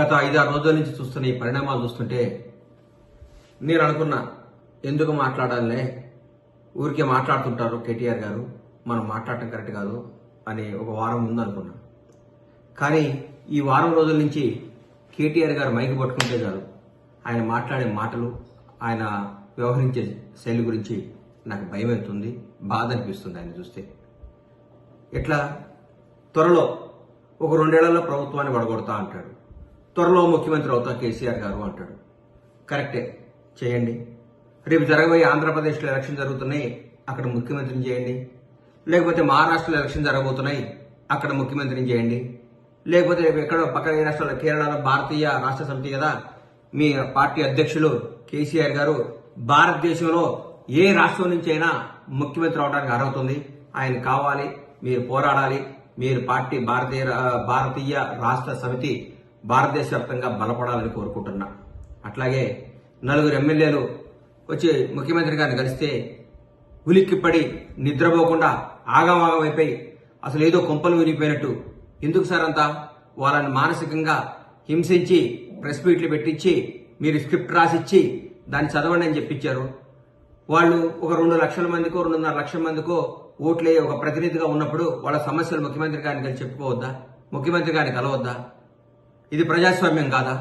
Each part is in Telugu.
గత ఐదారు రోజుల నుంచి చూస్తున్న ఈ పరిణామాలు చూస్తుంటే నేను అనుకున్నా ఎందుకు మాట్లాడాలే ఊరికే మాట్లాడుతుంటారు కేటీఆర్ గారు. మనం మాట్లాడటం కరెక్ట్ కాదు అని ఒక వారం ముందు అనుకున్నా కానీ ఈ వారం రోజుల నుంచి కేటీఆర్ గారు మైకి పట్టుకుంటే చాలు. ఆయన మాట్లాడే మాటలు ఆయన వ్యవహరించే శైలి గురించి నాకు భయం అవుతుంది బాధ అనిపిస్తుంది ఆయన చూస్తే. ఎట్లా? త్వరలో ఒక రెండేళ్ళలో ప్రభుత్వాన్ని పడగొడతా అంటాడు. త్వరలో ముఖ్యమంత్రి అవుతా కేసీఆర్ గారు అంటాడు. కరెక్టే. చేయండి. రేపు జరగబోయే ఆంధ్రప్రదేశ్లో ఎలక్షన్ జరుగుతున్నాయి అక్కడ ముఖ్యమంత్రిని చేయండి. లేకపోతే మహారాష్ట్రలో ఎలక్షన్ జరగబోతున్నాయి అక్కడ ముఖ్యమంత్రిని చేయండి. లేకపోతే రేపు ఎక్కడో పక్కన ఏ రాష్ట్రాల్లో కేరళలో భారతీయ రాష్ట్ర సమితి కదా మీ పార్టీ అధ్యక్షులు కేసీఆర్ గారు భారతదేశంలో ఏ రాష్ట్రం నుంచి అయినా ముఖ్యమంత్రి అవడానికి అర్హత ఉంది ఆయన కావాలి మీరు పోరాడాలి. మీరు పార్టీ భారతీయ భారతీయ రాష్ట్ర సమితి భారతదేశ వ్యాప్తంగా బలపడాలని కోరుకుంటున్నా. అట్లాగే నలుగురు ఎమ్మెల్యేలు వచ్చి ముఖ్యమంత్రి గారిని కలిస్తే ఉలిక్కిపడి నిద్రపోకుండా ఆగమాగమైపోయి అసలు ఏదో కొంపలు విరిగిపోయినట్టు ఎందుకు సార్ అంతా? వాళ్ళని మానసికంగా హింసించి ప్రెస్ మీట్లు పెట్టించి మీరు స్క్రిప్ట్ రాసిచ్చి దాన్ని చదవండి అని చెప్పించారు వాళ్ళు ఒక రెండు లక్షల మందికో రెండున్నర లక్షల మందికో ఓట్లే ఒక ప్రతినిధిగా ఉన్నప్పుడు వాళ్ళ సమస్యలు ముఖ్యమంత్రి గారిని కలిసి చెప్పుకోవద్దా? ముఖ్యమంత్రి గారిని కలవద్దా? ఇది ప్రజాస్వామ్యం కాదా?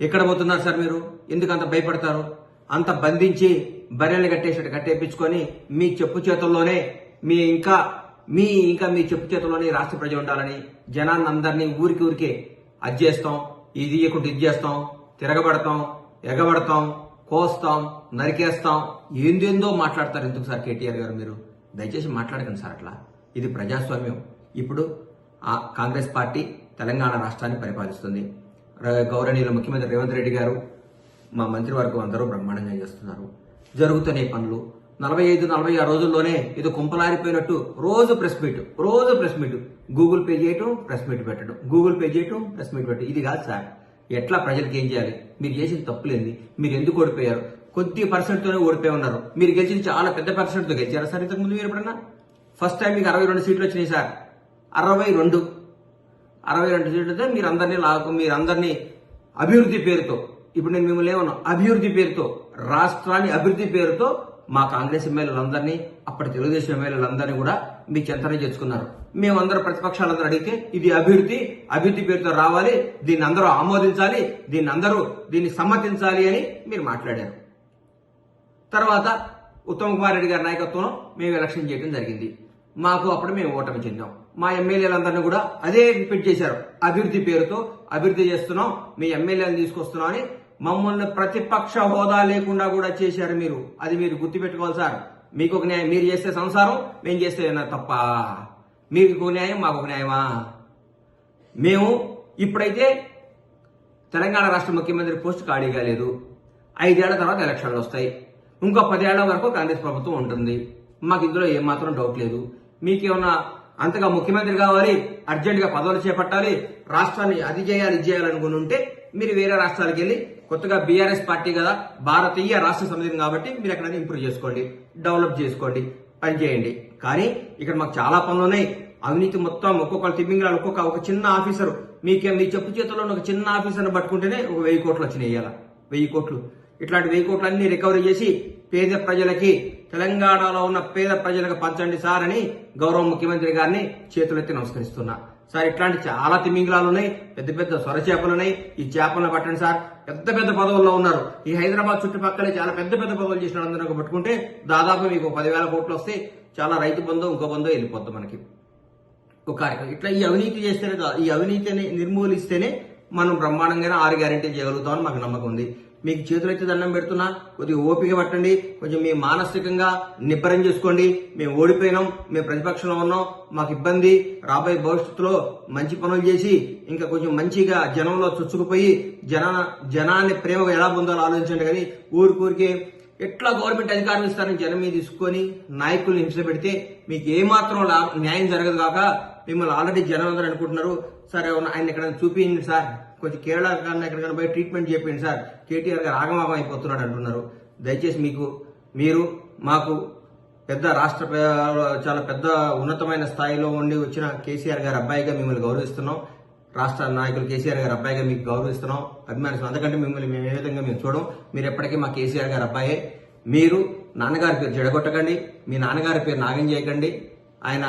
ఎక్కడ పోతున్నారు సార్ మీరు? ఎందుకు అంత భయపడతారు? అంత బంధించి బర్రెల్ని కట్టేసినట్టు కట్టేపించుకొని మీ చెప్పు చేతుల్లోనే మీ ఇంకా మీ ఇంకా మీ చెప్పు చేతుల్లోనే రాష్ట్ర ప్రజలు ఉండాలని జనాన్ని అందరినీ ఊరికి ఊరికే అది చేస్తాం ఇది ఇది చేస్తాం తిరగబడతాం ఎగబడతాం కోస్తాం నరికేస్తాం. ఏందేందో మాట్లాడతారు ఎందుకు సార్ కేటీఆర్ గారు మీరు? దయచేసి మాట్లాడకండి సార్ అట్లా. ఇది ప్రజాస్వామ్యం. ఇప్పుడు ఆ కాంగ్రెస్ పార్టీ తెలంగాణ రాష్ట్రాన్ని పరిపాలిస్తుంది. ర- గౌరవనీయులు ముఖ్యమంత్రి రేవంత్ రెడ్డి గారు మా మంత్రివర్గం అందరూ బ్రహ్మాండంగా చేస్తున్నారు. జరుగుతున్నాయి పనులు నలభై ఐదు నలభై ఆరు రోజుల్లోనే ఇది కుంపలారిపోయినట్టు రోజు ప్రెస్ మీట్ రోజు ప్రెస్ మీట్. గూగుల్ పే చేయటం ప్రెస్ మీట్ పెట్టడం. గూగుల్ పే చేయటం ప్రెస్ మీట్ పెట్టడం. ఇది కాదు సార్. ఎట్లా ప్రజలకు ఏం చేయాలి? మీరు చేసిన తప్పులేంది. మీరు ఎందుకు ఓడిపోయారు? కొద్ది పర్సెంట్తోనే ఓడిపోయి ఉన్నారు. మీరు గెలిచిన చాలా పెద్ద పర్సెంట్తో గెలిచారా సార్ ఇంతకుముందు మీరు ఎప్పుడన్నా? ఫస్ట్ టైం మీకు అరవై రెండు సీట్లు వచ్చినాయి సార్. అరవై రెండు. అరవై రెండు సీట్లతో మీరు అందరినీ లాగు మీరు అందరినీ అభివృద్ధి పేరుతో ఇప్పుడు నేను మిమ్మల్ని ఏమన్నా అభివృద్ధి పేరుతో రాష్ట్రాన్ని అభివృద్ధి పేరుతో మా కాంగ్రెస్ ఎమ్మెల్యేలందరినీ అప్పటి తెలుగుదేశం ఎమ్మెల్యేలందరినీ కూడా మీ చెంతనే చేసుకున్నారు మేమందరం ప్రతిపక్షాలందరూ అడిగితే ఇది అభివృద్ధి అభివృద్ధి పేరుతో రావాలి దీన్ని అందరూ ఆమోదించాలి దీన్ని అందరూ దీన్ని సమ్మతించాలి అని మీరు మాట్లాడారు. తర్వాత ఉత్తమ్ కుమార్ రెడ్డి గారి నాయకత్వంలో మేము ఎలక్షన్ చేయడం జరిగింది. మాకు అప్పుడు మేము ఓటమి చెందాం. మా ఎమ్మెల్యేలందరినీ కూడా అదే రిపీట్ చేశారు. అభివృద్ధి పేరుతో అభివృద్ధి చేస్తున్నాం మీ ఎమ్మెల్యేలను తీసుకొస్తున్నాం అని మమ్మల్ని ప్రతిపక్ష హోదా లేకుండా కూడా చేశారు మీరు. అది మీరు గుర్తుపెట్టుకోవాలి సార్. మీకు ఒక న్యాయం మీరు చేస్తే సంసారం మేము చేస్తే ఏమన్నా తప్ప. మీకు ఒక న్యాయం మాకు ఒక న్యాయమా? మేము ఇప్పుడైతే తెలంగాణ రాష్ట్ర ముఖ్యమంత్రి పోస్ట్ ఖాళీగా లేదు. ఐదేళ్ళ తర్వాత ఎలక్షన్లు వస్తాయి. ఇంకో పదేళ్ళ వరకు కాంగ్రెస్ ప్రభుత్వం ఉంటుంది. మాకు ఇందులో ఏమాత్రం డౌట్ లేదు. మీకేమన్నా అంతగా ముఖ్యమంత్రి కావాలి అర్జెంటుగా పదవులు చేపట్టాలి రాష్ట్రాన్ని అది చేయాలి ఇది చేయాలనుకుని ఉంటే మీరు వేరే రాష్ట్రాలకు వెళ్ళి కొత్తగా బీఆర్ఎస్ పార్టీ కదా భారతీయ రాష్ట్ర సమితి కాబట్టి మీరు ఎక్కడైనా ఇంప్రూవ్ చేసుకోండి డెవలప్ చేసుకోండి పని చేయండి. కానీ ఇక్కడ మాకు చాలా పనులు ఉన్నాయి. అవినీతి మొత్తం ఒక్కొక్కరు తిమ్మింగళాలు ఒక్కొక్క ఒక చిన్న ఆఫీసర్. మీకే మీ చెప్పు చేతుల్లో ఉన్న ఒక చిన్న ఆఫీసర్ని పట్టుకుంటేనే ఒక వెయ్యి కోట్లు వచ్చినాయి ఇవాళ వెయ్యి కోట్లు. ఇట్లాంటి వెయ్యి కోట్లన్నీ రికవరీ చేసి పేద ప్రజలకి తెలంగాణలో ఉన్న పేద ప్రజలకు పంచండి సార్ అని గౌరవ ముఖ్యమంత్రి గారిని చేతులెత్తి నమస్కరిస్తున్నా. సార్ ఇట్లాంటి చాలా తిమింగలాలు ఉన్నాయి పెద్ద పెద్ద సొర చేపలు ఉన్నాయి. ఈ చేపలను పట్టండి సార్. పెద్ద పెద్ద పదవుల్లో ఉన్నారు. ఈ హైదరాబాద్ చుట్టుపక్కలే చాలా పెద్ద పెద్ద పదవులు చేసిన అందరూ పట్టుకుంటే దాదాపు మీకు పదివేల కోట్లు వస్తే చాలా రైతు బంధు ఇంకో బంధు వెళ్ళిపోద్ది మనకి. ఒక కార్యక్రమం. ఇట్లా ఈ అవినీతి చేస్తేనే ఈ అవినీతిని నిర్మూలిస్తేనే మనం బ్రహ్మాండంగానే ఆరు గ్యారెంటీ చేయగలుగుతామని మాకు నమ్మకం ఉంది. మీకు చేతులైతే దండం పెడుతున్నా కొద్దిగా ఓపిక పట్టండి కొంచెం మీ మానసికంగా నిబ్బరం చేసుకోండి. మేము ఓడిపోయినాం మేము ప్రతిపక్షంలో ఉన్నాం మాకు ఇబ్బంది. రాబోయే భవిష్యత్తులో మంచి పనులు చేసి ఇంకా కొంచెం మంచిగా జనంలో చొచ్చుకుపోయి జన జనాన్ని ప్రేమగా ఎలా పొందాలో ఆలోచించండి. కానీ ఊరికూరికే ఎట్లా గవర్నమెంట్ అధికారం ఇస్తారని జనం మీద తీసుకొని నాయకుల్ని హింస పెడితే మీకు ఏమాత్రం లా- న్యాయం జరగదు కాక మిమ్మల్ని ఆల్రెడీ జనం అందరూ అనుకుంటున్నారు. సరే ఆయన ఎక్కడైనా చూపించండి సార్. కొంచెం కేరళ కన్నా ఎక్కడికైనా పోయి ట్రీట్మెంట్ చేయండి సార్. కేటీఆర్ గారు ఆగమాగం అయిపోతున్నాడు అంటున్నారు. దయచేసి మీకు మీరు మాకు పెద్ద రాష్ట్ర చాలా పెద్ద ఉన్నతమైన స్థాయిలో ఉండి వచ్చిన కేసీఆర్ గారి అబ్బాయిగా మిమ్మల్ని గౌరవిస్తున్నాం. రాష్ట్ర నాయకులు కేసీఆర్ గారి అబ్బాయిగా మీకు గౌరవిస్తున్నాం. అభిమానిస్తున్నాం. అందుకంటే మిమ్మల్ని మేము ఏ విధంగా మేము చూడం మీరు ఎప్పటికీ మా కేసీఆర్ గారి అబ్బాయే. మీరు నాన్నగారి పేరు జడగొట్టకండి మీ నాన్నగారి పేరు నాగం చేయకండి. ఆయన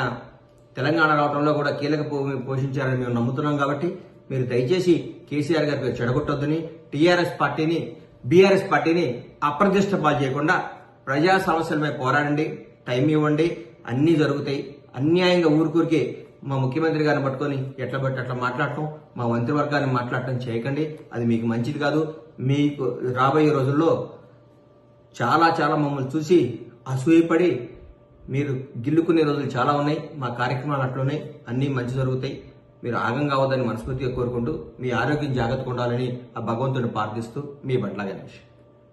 తెలంగాణ రావడంలో కూడా కీలక పోషించారని మేము నమ్ముతున్నాం కాబట్టి మీరు దయచేసి కేసీఆర్ గారి పేరు చెడగొట్టొద్దని టీఆర్ఎస్ పార్టీని బీఆర్ఎస్ పార్టీని అప్రతిష్ట పాలు చేయకుండా ప్రజా సమస్యలపై పోరాడండి టైం ఇవ్వండి అన్నీ జరుగుతాయి. అన్యాయంగా ఊరికూరికి మా ముఖ్యమంత్రి గారిని పట్టుకొని ఎట్లా బట్టి అట్లా మాట్లాడటం మా మంత్రివర్గాన్ని మాట్లాడటం చేయకండి. అది మీకు మంచిది కాదు. మీకు రాబోయే రోజుల్లో చాలా చాలా మమ్మల్ని చూసి అసూయపడి మీరు గిల్లుకునే రోజులు చాలా ఉన్నాయి. మా కార్యక్రమాలు అట్లున్నాయి అన్నీ మంచి జరుగుతాయి. మీరు ఆగం కావద్దని మనస్ఫూర్తిగా కోరుకుంటూ మీ ఆరోగ్యం జాగ్రత్తగా ఉండాలని ఆ భగవంతుని ప్రార్థిస్తూ మీ పట్ల గణేష్.